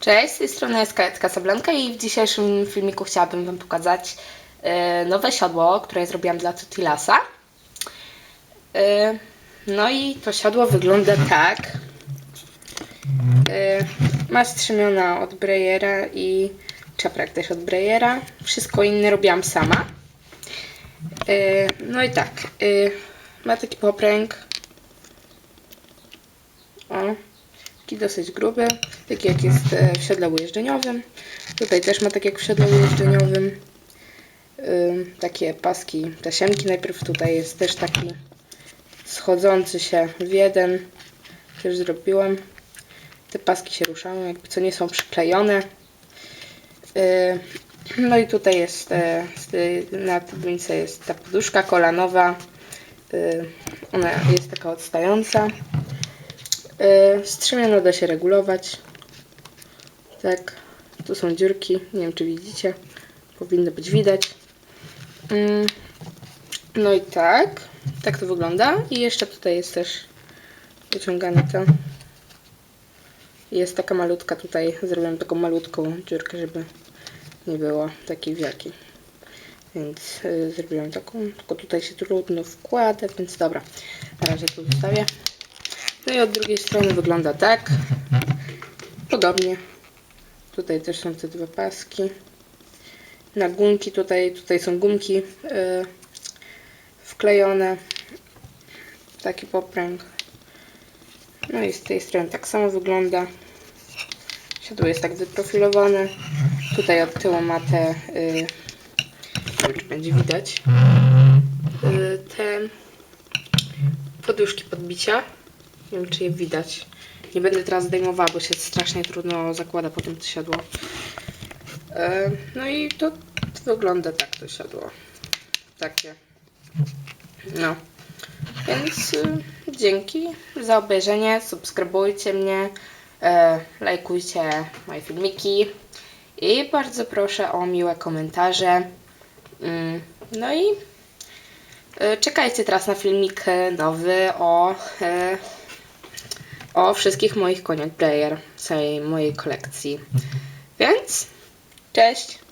Cześć, z tej strony jest Kajetka Sablanka i w dzisiejszym filmiku chciałabym Wam pokazać e, nowe siodło, które zrobiłam dla Tutilasa. E, no i to siodło wygląda tak. E, ma strzemiona od Breyera i czaprak też od Breyera. Wszystko inne robiłam sama. No i tak, ma taki popręg. O, taki dosyć gruby, taki jak jest e, w siodle ujeżdżeniowym. Tutaj też ma tak jak w siodle ujeżdżeniowym. Ym, takie paski tasiemki. Najpierw tutaj jest też taki schodzący się w jeden. Też zrobiłam. Te paski się ruszają, jakby co nie są przyklejone. No i tutaj jest e, na tablicę jest ta poduszka kolanowa. Ona jest taka odstająca. Yy, Strzemiano da się regulować. Tak, tu są dziurki, nie wiem czy widzicie. Powinno być widać. Mm, No i tak, tak to wygląda. I jeszcze tutaj jest też wyciągane to. Jest taka malutka tutaj, zrobiłam taką malutką dziurkę, żeby nie było takiej wielkiej. Więc y, zrobiłam taką, tylko tutaj się trudno wkłada, więc dobra. Na razie tu zostawię. No i od drugiej strony wygląda tak. Podobnie. Tutaj też są te dwa paski. Na gumki tutaj, tutaj są gumki yy, wklejone. Taki popręg. No i z tej strony tak samo wygląda. Siodło jest tak wyprofilowane. Tutaj od tyłu ma te, yy, nie wiem czy będzie widać, yy, te poduszki podbicia. Nie wiem, czy je widać. Nie będę teraz zdejmowała, bo się strasznie trudno zakłada potem to siodło. E, No i to wygląda tak to siodło. Takie. No. Więc y, dzięki za obejrzenie. Subskrybujcie mnie. E, lajkujcie moje filmiki. I bardzo proszę o miłe komentarze. Mm, No i e, czekajcie teraz na filmik nowy o e, o wszystkich moich koniach player, całej mojej kolekcji. Więc cześć!